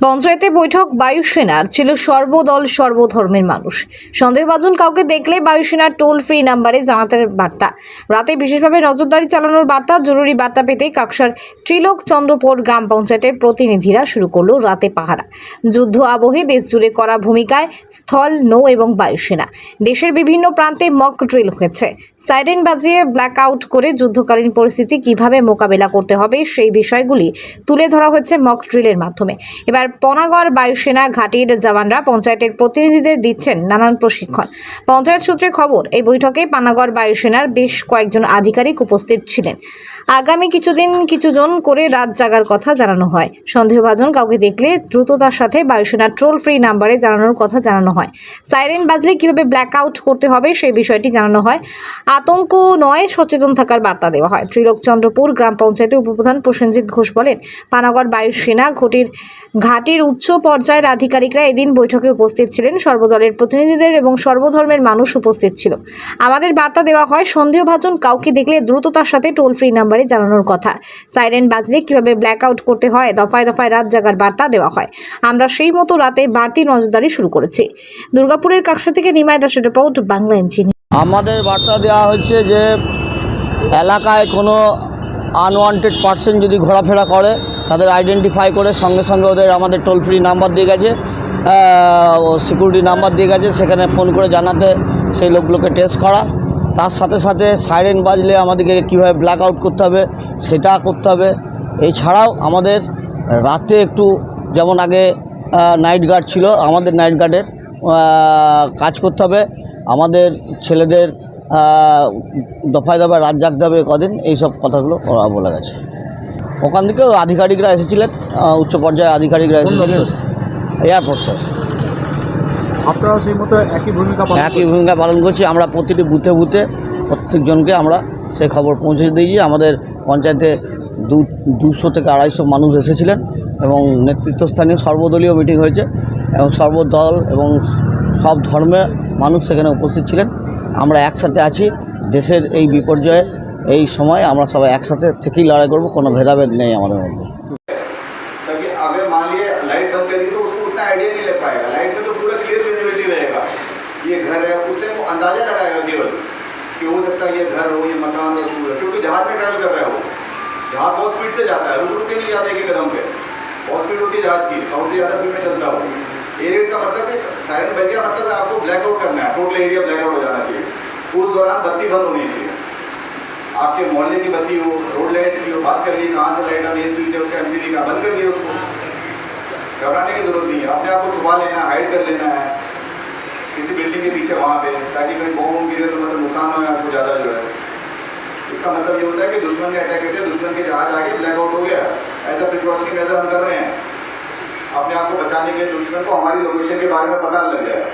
পঞ্চায়েতে বৈঠক, বায়ুসেনার ছিল সর্বদল, সর্বধর্মের মানুষ। সন্দেহভাজন কাউকে দেখলে বায়ুসেনার টোল ফ্রি নাম্বারে জানাতে বার্তা। রাতে বিশেষভাবে নজরদারি চালানোর বার্তা, জরুরি বার্তা পেতে কাকসার ত্রিলোক চন্দ্রপুর গ্রাম পঞ্চায়েতের প্রতিনিধিরা শুরু করল রাতে পাহারা। যুদ্ধ আবহে দেশ জুড়ে করা ভূমিকায় স্থল, নৌ এবং বায়ুসেনা। দেশের বিভিন্ন প্রান্তে মক ড্রিল হয়েছে। সাইরেন বাজিয়ে ব্ল্যাক আউট করে যুদ্ধকালীন পরিস্থিতি কীভাবে মোকাবেলা করতে হবে সেই বিষয়গুলি তুলে ধরা হয়েছে মক ড্রিলের মাধ্যমে। এবার পনাগড় বায়ুসেনা ঘাটির জওয়ানরা পঞ্চায়েতের প্রতিনিধিদের দিচ্ছেন নানান প্রশিক্ষণ। পঞ্চায়েত সূত্রে খবর, এই বৈঠকে পানাগড় বায়ুসেনার বেশ কয়েকজন আধিকারিক উপস্থিত ছিলেন। আগামী কিছুদিন কিছুজন করে রাত জাগার কথা জানানো হয়। সন্দেহভাজন কাউকে দেখলে দ্রুততার সাথে বায়ুসেনার ট্রোল ফ্রি নাম্বারে জানানোর কথা জানানো হয়। সাইরেন বাজলে কীভাবে ব্ল্যাক আউট করতে হবে সেই বিষয়টি জানানো হয়। আতঙ্ক নয়, সচেতন থাকার বার্তা দেওয়া হয়। ত্রিলোকচন্দ্রপুর গ্রাম পঞ্চায়েতের উপপ্রধান প্রসেনজিৎ ঘোষ বলেন, পানাগড় বায়ুসেনা ঘটির ঘাটির উচ্চ পর্যায়ের আধিকারিকরা এদিন বৈঠকে উপস্থিত ছিলেন। সর্বদলের প্রতিনিধিদের এবং সর্বধর্মের মানুষ উপস্থিত ছিল। আমাদের বার্তা দেওয়া হয়, সন্দেহভাজন কাউকে দেখলে দ্রুততার সাথে টোল ফ্রি নাম্বারে জানানোর কথা। সাইরেন বাজলে কীভাবে ব্ল্যাক আউট করতে হয়, দফায় দফায় রাত জাগার বার্তা দেওয়া হয়। আমরা সেই মতো রাতে বাড়তি নজরদারি শুরু করেছি। দুর্গাপুরের কাকসা থেকে নিমাই দাসের রিপোর্ট বাংলা এমজি আমাদের বার্তা দেওয়া হচ্ছে যে, এলাকায় কোনো আনওয়ান্টেড পার্সন যদি ঘোরাফেরা করে তাদের আইডেন্টিফাই করে সঙ্গে সঙ্গে ওদের আমাদের টোল ফ্রি নাম্বার দিয়ে গেছে সিকিউরিটি নাম্বার দিয়ে গেছে, সেখানে ফোন করে জানাতে সেই লোকগুলোকে টেস্ট করা। তার সাথে সাথে সাইরেন বাজলে আমাদেরকে কীভাবে ব্ল্যাক আউট করতে হবে, সেটা করতে হবে। এছাড়াও আমাদের রাতে একটু যেমন আগে নাইট গার্ড ছিল, আমাদের নাইট গার্ডের কাজ করতে হবে। আমাদের ছেলেদের দফায় দফায় রাত জাগতে হবে কদিন, এইসব কথাগুলো বলে গেছে। ওখান থেকেও আধিকারিকরা এসেছিলেন উচ্চ পর্যায়ে আধিকারিকরা এসেছিলেন। এয়ারফোর্সের আপনারাও সেই মতো একই ভূমিকা পালন একই ভূমিকা পালন করছি। আমরা প্রতিটি বুথে বুথে প্রত্যেকজনকে আমরা সেই খবর পৌঁছে দিয়েছি। আমাদের পঞ্চায়েতে দু দুশো থেকে আড়াইশো মানুষ এসেছিলেন এবং নেতৃত্বস্থানীয় সর্বদলীয় মিটিং হয়েছে এবং সর্বদল এবং সব ধর্মে মানুষ সেখানে উপস্থিত ছিলেন। আমরা একসাথে আছি। দেশের এই বিপর্যয়ে এই সময় আমরা সবাই একসাথে থেকেই লড়াই করব কোনো ভেদাভেদ নেই আমাদের মধ্যে ताकि अगर मान लिए लाइट बंद कर दी तो उसको उतना आइडिया नहीं लग पाएगा लाइट में तो पूरा क्लियर विजिबिलिटी रहेगा ये घर है उस टाइम वो अंदाजा लगाएगा केवल कि हो सकता है ये घर हो ये मकान हो पूरा क्योंकि जहाज में ट्रैवल कर रहा है वो जहाज बहुत स्पीड से जाता है रुक रुक के नहीं जाता एक एक कदम पे बहुत स्पीड होती है जहाज की साउंड से ज़्यादा स्पीड में चलता हो एरिया का मतलब कि सायरन बन गया मतलब है आपको ब्लैकआउट करना है टोटल एरिया ब्लैकआउट हो जाना चाहिए उस दौरान बत्ती बंद होनी चाहिए आपके मोहल्ले की बत्ती हो, रोड लाइट की हो, बात कर ली, कहाँ से लाइट अब ये स्विच है उसका एमसीडी का, बंद कर दिया उसको। घबराने की ज़रूरत नहीं है। अपने आप को छुपा लेना हाइड कर लेना है। किसी बिल्डिंग के पीछे, वहाँ पे, ताकि कहीं बॉम्ब वॉम्ब गिरे तो मतलब नुकसान हो आपको ज़्यादा जो है। इसका मतलब ये होता है कि दुश्मन ने अटैक किया, दुश्मन के जहाज़ आगे ब्लैकआउट हो गया। एज अ प्रिकॉशनरी मेजर हम कर रहे हैं। अपने आप को बचाने के लिए दुश्मन को हमारी लोकेशन के बारे में पता लग गया